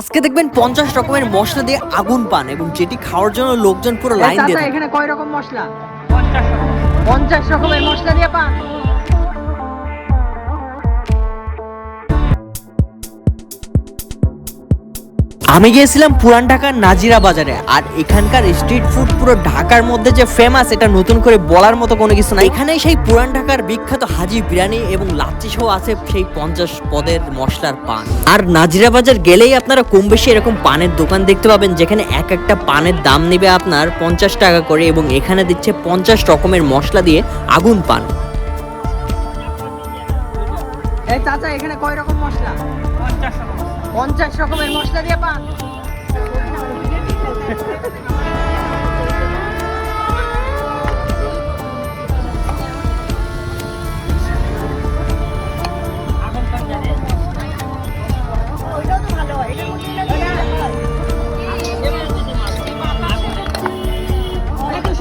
আজকে দেখবেন পঞ্চাশ রকমের মশলা দিয়ে আগুন পান এবং যেটি খাওয়ার জন্য লোকজন পুরো লাইন দিয়ে এখানে কয় রকম মশলা? পঞ্চাশ রকমের মশলা দিয়ে পান। আমি গিয়েছিলাম পুরান ঢাকার নাজিরা বাজারে আর এখানকার স্ট্রিট ফুড পুরো ঢাকার মধ্যে যে ফেমাস এটা নতুন করে বলার মতো কোনো কিছু না এখানে সেই পুরান ঢাকার বিখ্যাত হাজি বিরিয়ানি এবং লাচ্ছি সহ আছে সেই পঞ্চাশ পদের মশলার পান। আর নাজিরা বাজার গেলেই আপনারা কম বেশি এরকম পানের দোকান দেখতে পাবেন যেখানে এক একটা পানের দাম নেবে আপনার পঞ্চাশ টাকা করে এবং এখানে দিচ্ছে পঞ্চাশ রকমের মশলা দিয়ে আগুন পান। এই চাচা এখানে কয় রকম মশলা? পঞ্চাশ রকমের মশলা দিয়ে পান। একটা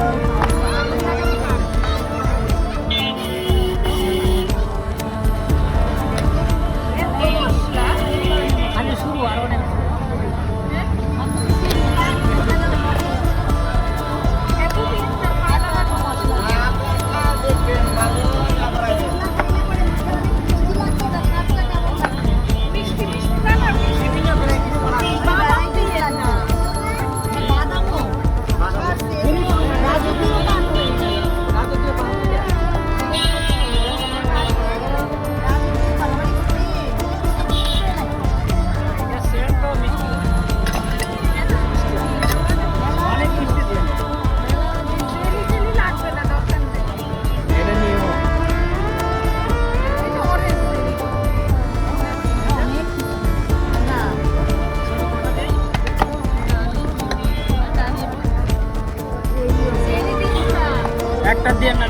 দিয়ে না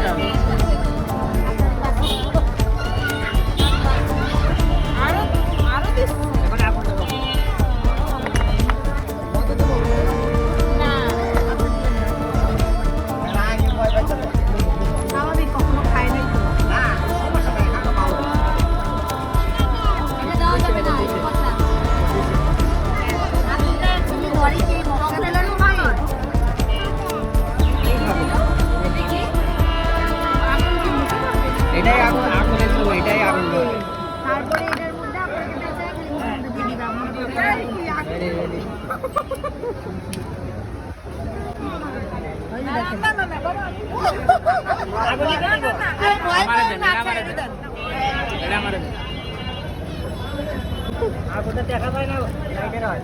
এটাই আগুন আগুন তারপরে এটার মধ্যে আপনাকে দেখা যায় না লাইটের হয়।